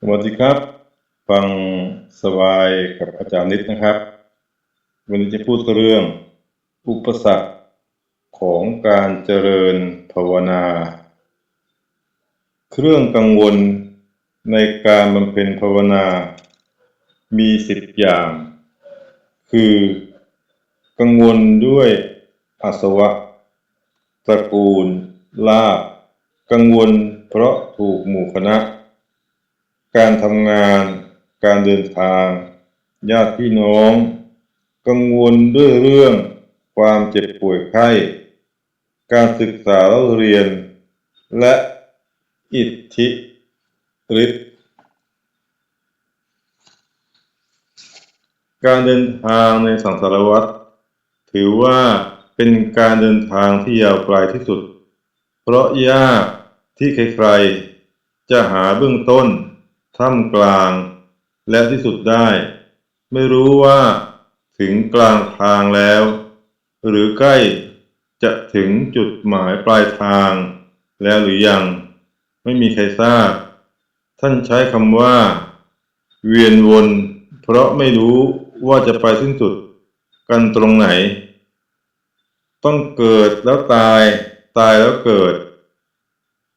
สวัสดีครับ ฟังสบายกับอาจารย์นิดนะครับ วันนี้จะพูดเรื่อง อุปสรรคของการเจริญภาวนา เครื่องกังวลในการบำเพ็ญภาวนา มีสิบอย่าง คือกังวลด้วยอาสวะตระกูลลาภกังวลเพราะถูกหมู่คณะ การทำงาน การเดินทาง ญาติพี่น้อง กังวลด้วยเรื่อง ความเจ็บป่วยไข้ การศึกษาเล่าเรียน และอิทธิฤทธิ์การเดินทางในสังสารวัฏถือว่าเป็นการเดินทางที่ยาวไกลที่สุด เพราะยากที่ใครๆจะหาเบื้องต้น ท่ามกลาง และที่สุดได้ ไม่รู้ว่าถึงกลางทางแล้ว หรือใกล้จะถึงจุดหมายปลายทาง แล้วหรือยัง ไม่มีใครทราบ ท่านใช้คำว่า เวียนวน เพราะไม่รู้ว่าจะไปสิ้นสุดกันตรงไหน ต้องเกิดแล้วตาย ตายแล้วเกิด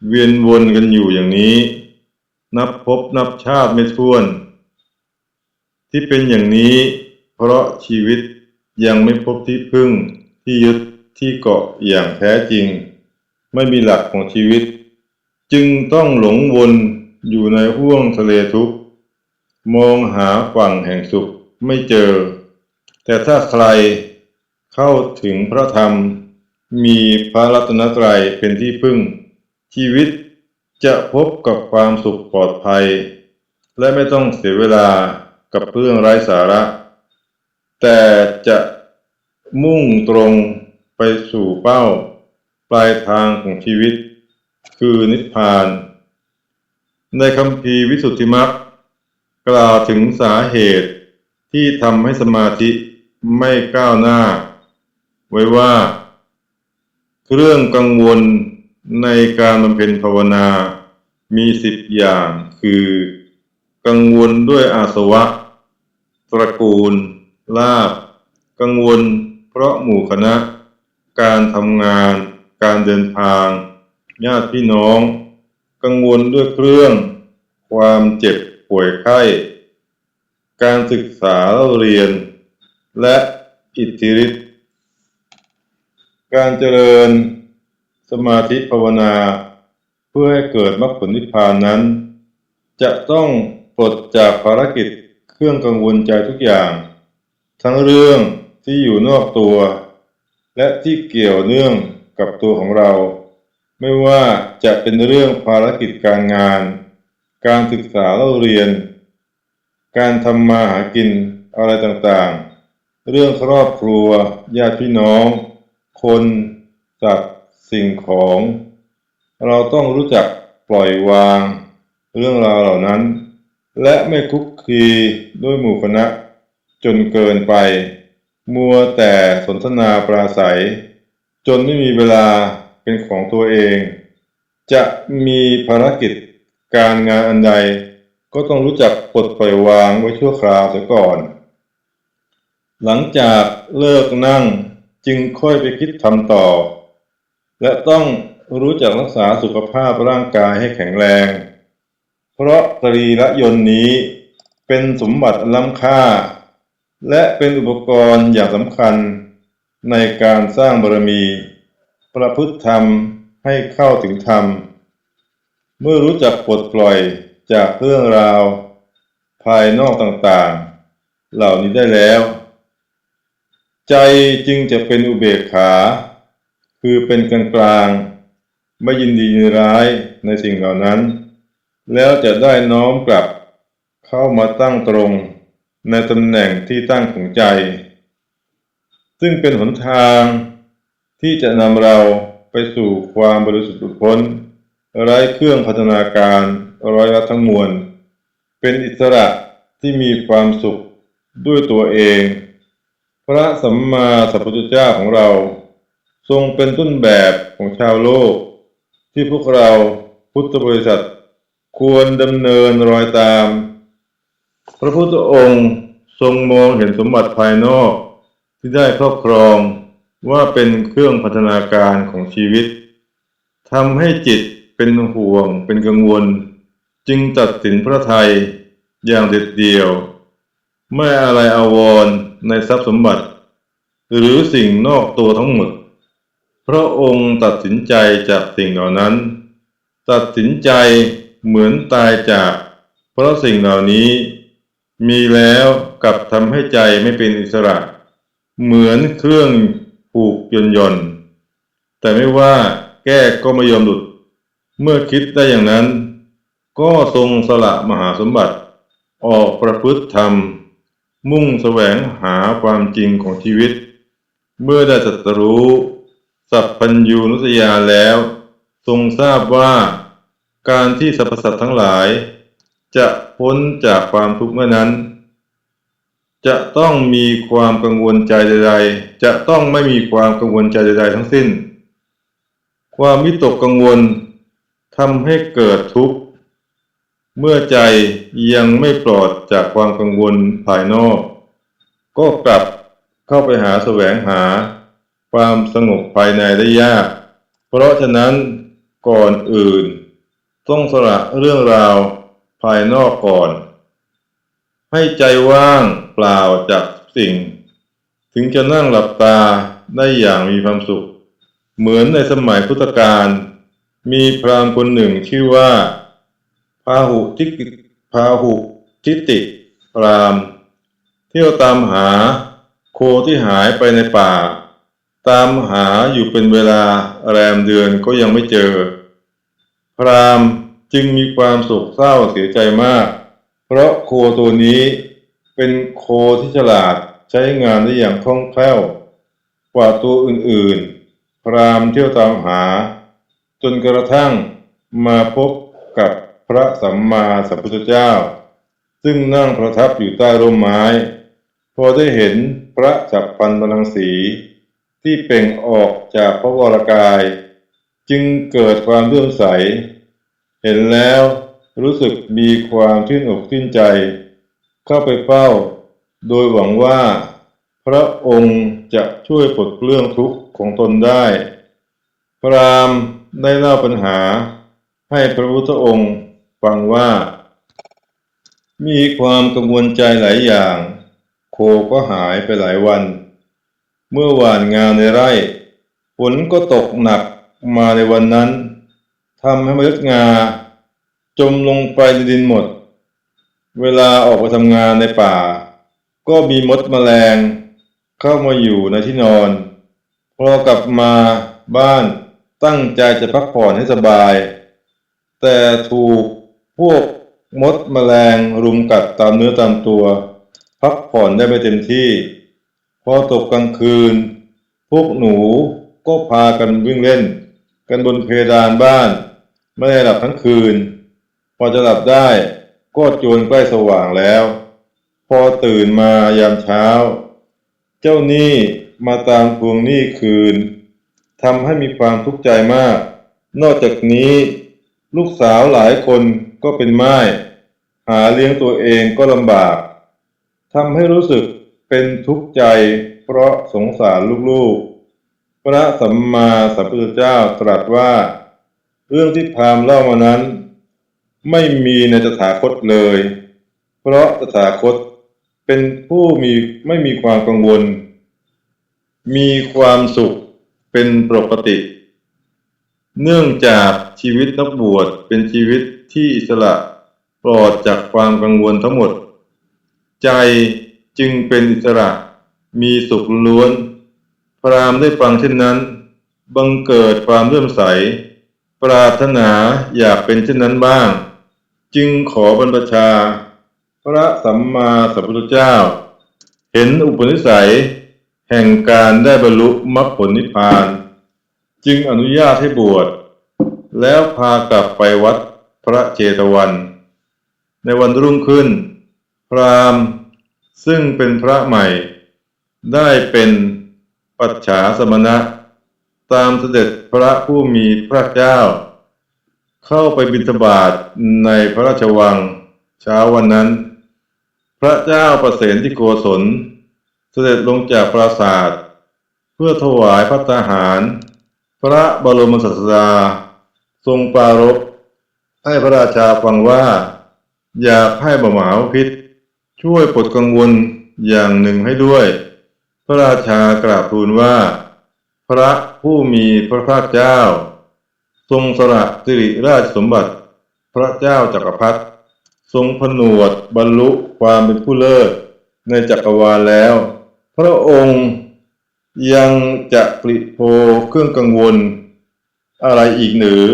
เวียนวนกันอยู่อย่างนี้ นับพบนับชาติไม่ถ้วน ที่เป็นอย่างนี้ เพราะชีวิตยังไม่พบที่พึ่งที่ยึดที่เกาะอย่างแท้จริง ไม่มีหลักของชีวิต จึงต้องหลงวนอยู่ในห้วงทะเลทุกข์มองหาฝั่งแห่งสุขไม่เจอ แต่ถ้าใครเข้าถึงพระธรรม มีพระรัตนตรัยเป็นที่พึ่ง ชีวิต จะพบกับความสุขปลอดภัย และไม่ต้องเสียเวลากับเรื่องไร้สาระ แต่จะมุ่งตรงไปสู่เป้า ปลายทางของชีวิต คือนิพพาน ในคำพีวิสุทธิมรรคกล่าวถึงสาเหตุที่ทำให้สมาธิไม่ก้าวหน้า ไว้ว่า เรื่องกังวล ในการบำเพ็ญภาวนามีสิบอย่างคือ กังวลด้วยอาสวะ ตระกูล ลาบ กังวล เพราะหมู่คณะ การทำงาน การเดินทาง ญาติพี่น้อง กังวลด้วยเครื่อง ความเจ็บป่วยไข้ การศึกษาเล่าเรียน และอิทธิฤทธิ์การเจริญ สมาธิภาวนา เพื่อให้เกิดมรรคผลนิพพานนั้น จะต้องปลดจากภารกิจเครื่องกังวลใจทุกอย่าง ทั้งเรื่องที่อยู่นอกตัว และที่เกี่ยวเนื่องกับตัวของเรา ไม่ว่าจะเป็นเรื่องภารกิจการงาน การศึกษาเล่าเรียน การทำมาหากินอะไรต่างๆ เรื่องครอบครัวญาติพี่น้อง คนสัตว์ สิ่งของ เราต้องรู้จักปล่อยวางเรื่องราวเหล่านั้น และไม่คุกคีด้วยหมู่คณะ จนเกินไป มัวแต่สนทนาปราศัย จนไม่มีเวลาเป็นของตัวเอง จะมีภารกิจการงานอันใด ก็ต้องรู้จักปลดปล่อยวางไว้ชั่วคราวเสียก่อน หลังจากเลิกนั่งจึงค่อยไปคิดทำต่อ และต้องรู้จักรักษาสุขภาพร่างกายให้แข็งแรง เพราะตรีละยนต์นี้เป็นสมบัติล้ำค่า และเป็นอุปกรณ์อย่างสำคัญในการสร้างบารมี ประพฤติธรรมให้เข้าถึงธรรม เมื่อรู้จักปลดปล่อยจากเรื่องราว ภายนอกต่างๆ เหล่านี้ได้แล้ว ใจจึงจะเป็นอุเบกขา คือเป็นกลางกลางไม่ยินดียินร้ายในสิ่งเหล่านั้น แล้วจะได้น้อมกลับเข้ามาตั้งตรงในตำแหน่งที่ตั้งของใจ ซึ่งเป็นหนทางที่จะนำเราไปสู่ความบริสุทธิ์หลุดพ้น ไร้เครื่องพัฒนาการร้อยรัดทั้งมวล เป็นอิสระที่มีความสุขด้วยตัวเอง พระสัมมาสัมพุทธเจ้าของเรา ทรงเป็นต้นแบบของชาวโลก ที่พวกเราพุทธบริษัทควรดำเนินรอยตาม พระพุทธองค์ทรงมองเห็นสมบัติภายนอกที่ได้ครอบครองว่าเป็นเครื่องพัฒนาการของชีวิตทำให้จิตเป็นห่วงเป็นกังวล จึงตัดสินพระไทยอย่างเด็ดเดี่ยว ไม่อะไรอาวรในทรัพย์สมบัติ หรือสิ่งนอกตัวทั้งหมด พระองค์ตัดสินใจจากสิ่งเหล่านั้น ตัดสินใจเหมือนตายจาก เพราะสิ่งเหล่านี้ มีแล้วกับทำให้ใจไม่เป็นอิสระ เหมือนเครื่องผูกยนยนต์แต่ไม่ว่าแก้ก็ไม่ยอมหลุด เมื่อคิดได้อย่างนั้น ก็ทรงสละมหาสมบัติ ออกประพฤติธรรม มุ่งแสวงหาความจริงของชีวิต เมื่อได้ตรัสรู้ สัพพัญญูนุสยาแล้ว ทรงทราบว่า การที่สรรพสัตว์ทั้งหลาย จะพ้นจากความทุกข์เมื่อนั้น จะต้องมีความกังวลใจใดๆ จะต้องไม่มีความกังวลใจใดๆทั้งสิ้น ความวิตกกังวลทำให้เกิดทุกข์ เมื่อใจยังไม่ปลอดจากความกังวลภายนอก ก็กลับเข้าไปหาแสวงหา ความสงบภายในได้ยาก เพราะฉะนั้นก่อนอื่น ต้องสละเรื่องราวภายนอกก่อน ให้ใจว่างเปล่าจากสิ่ง ถึงจะนั่งหลับตาได้อย่างมีความสุข เหมือนในสมัยพุทธกาลมีพราหมณ์คนหนึ่งชื่อว่าพาหุทิกิพาหุทิติพราหมณ์เที่ยวตามหาโคที่หายไปในป่า ตามหาอยู่เป็นเวลาแรมเดือนก็ยังไม่เจอ พรามจึงมีความโศกเศร้าเสียใจมาก เพราะโคตัวนี้เป็นโคที่ฉลาดใช้งานได้อย่างคล่องแคล่ว กว่าตัวอื่นๆ พรามเที่ยวตามหา จนกระทั่งมาพบกับพระสัมมาสัมพุทธเจ้า ซึ่งนั่งประทับอยู่ใต้ร่มไม้ พอได้เห็นพระจักรพันธ์บาลังสี ที่เปล่งออกจากพระวรากาย จึงเกิดความเลื่อมใส เห็นแล้วรู้สึกมีความชื่นอกชื่นใจ เข้าไปเฝ้า โดยหวังว่า พระองค์จะช่วยปลดเปลื้องทุกข์ของตนได้ พระรามได้เล่าปัญหา ให้พระพุทธองค์ฟังว่า มีความกังวลใจหลายอย่าง โคก็หายไปหลายวัน เมื่อหว่านงานในไร่ฝนก็ตกหนักมาในวันนั้นทำให้เมล็ดงา จมลงไปในดินหมด เวลาออกไปทำงานในป่า ก็มีมดแมลง เข้ามาอยู่ในที่นอน พอกลับมาบ้านตั้งใจจะพักผ่อนให้สบาย แต่ถูกพวกมดแมลงรุมกัดตามเนื้อตามตัว พักผ่อนได้ไม่เต็มที่ อตกกลางคืน พวกหนูก็พากันวิ่งเล่น กันบนเพดานบ้าน ไม่ได้หลับทั้งคืน พอจะหลับได้ก็จวนใกล้สว่างแล้ว พอตื่นมายามเช้า เจ้าหนี้มาตามทวงหนี้คืนทำให้มีความทุกข์ใจมาก นอกจากนี้ลูกสาวหลายคนก็เป็นไม้หาเลี้ยงตัวเองก็ลำบากทำให้รู้สึก เป็นทุกข์ใจเพราะสงสารลูกๆ พระสัมมาสัมพุทธเจ้าตรัสว่า เรื่องที่พามเล่ามานั้น ไม่มีในตถาคตเลย เพราะตถาคตเป็นผู้มีไม่มีความกังวล มีความสุขเป็นปกติ เนื่องจากชีวิตนักบวชเป็นชีวิตที่อิสระปลอดจากความกังวลทั้งหมด ใจ จึงเป็นอิสระมีสุขล้วน พรามได้ฟังเช่นนั้น บังเกิดความเลื่อมใส ปรารถนาอยากเป็นเช่นนั้นบ้าง จึงขอบรรพชา พระสัมมาสัมพุทธเจ้า เห็นอุปนิสัย แห่งการได้บรรลุมรรคผลนิพพาน จึงอนุญาตให้บวช แล้วพากลับไปวัดพระเจตวัน ในวันรุ่งขึ้น พราหมณ์ ซึ่งเป็นพระใหม่ ได้เป็นปัจฉาสมณะ ตามเสด็จพระผู้มีพระเจ้า เข้าไปบิณฑบาตในพระราชวังเช้าวันนั้น พระเจ้าประเสนที่โกศล เสด็จลงจากปราสาท เพื่อถวายพระตาหาร พระบรมศาสดา ทรงปรารภให้พระราชาฟังว่า อย่าให้บมหาพิษ ช่วยปลดกังวลอย่างหนึ่งให้ด้วย พระราชากราบทูลว่า พระผู้มีพระภาคเจ้า ทรงสละสิริราชสมบัติ พระเจ้าจักรพรรดิทรงผนวดบรรลุความเป็นผู้เลิศในจักรวาลแล้ว พระองค์ยังจะปริโภเครื่องกังวล อะไรอีกหรือ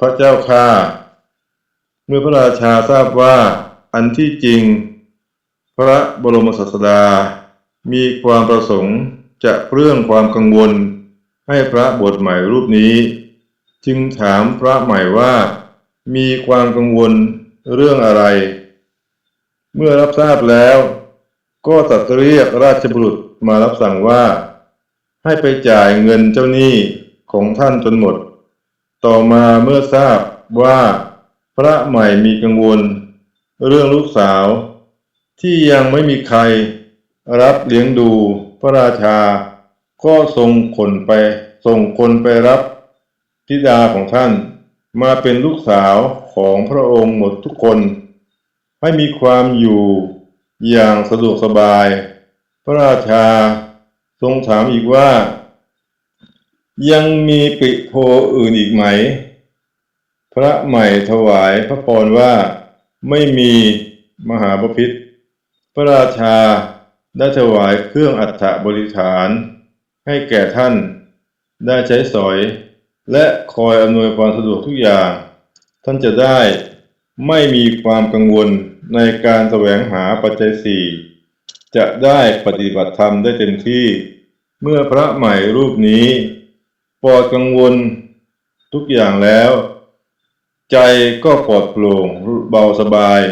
พระเจ้าข้าเมื่อพระราชาทราบว่าอันที่จริง พระบรมศาสดา มีความประสงค์จะเรื่องความกังวล ให้พระบทใหม่รูปนี้ จึงถามพระใหม่ว่า มีความกังวลเรื่องอะไร เมื่อรับทราบแล้ว ก็ตัดเรียกราชบุรุษมารับสั่งว่า ให้ไปจ่ายเงินเจ้าหนี้ของท่านจนหมด ต่อมาเมื่อทราบว่า พระใหม่มีกังวล เรื่องลูกสาว ที่ยังไม่มีใครรับเลี้ยงดูพระราชา ก็ทรงขนไปส่งคนไปรับธิดาของท่าน มาเป็นลูกสาวของพระองค์หมดทุกคน ให้มีความอยู่อย่างสะดวกสบาย พระราชาทรงถามอีกว่า ยังมีปิโพอื่นอีกไหม พระใหม่ถวายพระพรว่าไม่มีมหาบพิษ พระราชาได้ถวายเครื่องอัฐบริฐาน ให้แก่ท่าน ได้ใช้สอย และคอยอำนวยความสะดวกทุกอย่าง ท่านจะได้ไม่มีความกังวลในการแสวงหาปัจจัยสี่จะได้ปฏิบัติธรรมได้เต็มที่ เมื่อพระใหม่รูปนี้ปลอดกังวลทุกอย่างแล้ว ใจก็ปลอดโปร่งเบาสบาย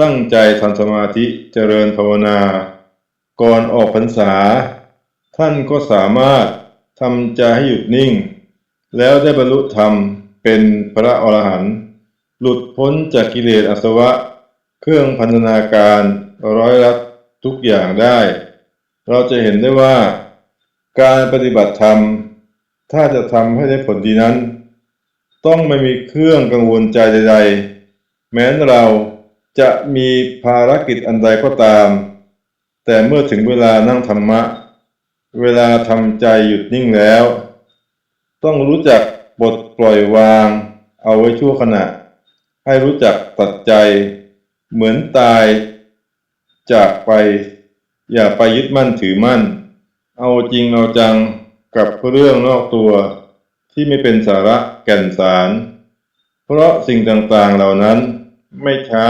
ตั้งใจทำสมาธิเจริญภาวนา ก่อนออกพรรษา ท่านก็สามารถทำใจให้หยุดนิ่ง แล้วได้บรรลุธรรมเป็นพระอรหันต์หลุดพ้นจากกิเลสอาสวะ เครื่องพันธนาการร้อยรัดทุกอย่างได้ เราจะเห็นได้ว่า การปฏิบัติธรรม ถ้าจะทำให้ได้ผลดีนั้น ต้องไม่มีเครื่องกังวลใจใด ๆ แม้นเรา จะมีภารกิจอันใดก็ตาม แต่เมื่อถึงเวลานั่งธรรมะ เวลาทำใจหยุดนิ่งแล้ว ต้องรู้จักปลดปล่อยวาง เอาไว้ชั่วขณะ ให้รู้จักตัดใจ เหมือนตายจากไป อย่าไปยึดมั่นถือมั่น เอาจริงเอาจังกับเรื่องนอกตัวที่ไม่เป็นสาระแก่นสาร เพราะสิ่งต่างๆเหล่านั้นไม่ช้า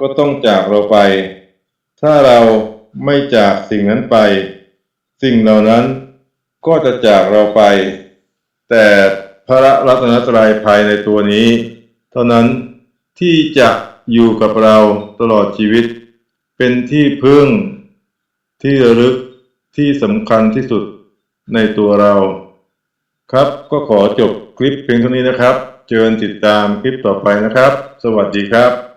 ก็ต้องจากเราไป ถ้าเราไม่จากสิ่งนั้นไป สิ่งเหล่านั้นก็จะจากเราไป แต่พระรัตนตรัยภายในตัวนี้ เท่านั้นที่จะอยู่กับเราตลอดชีวิต เป็นที่พึ่ง ที่ระลึกที่สำคัญที่สุดในตัวเรา ครับก็ขอจบคลิปเพียงเท่านี้นะครับ เชิญติดตามคลิปต่อไปนะครับ สวัสดีครับ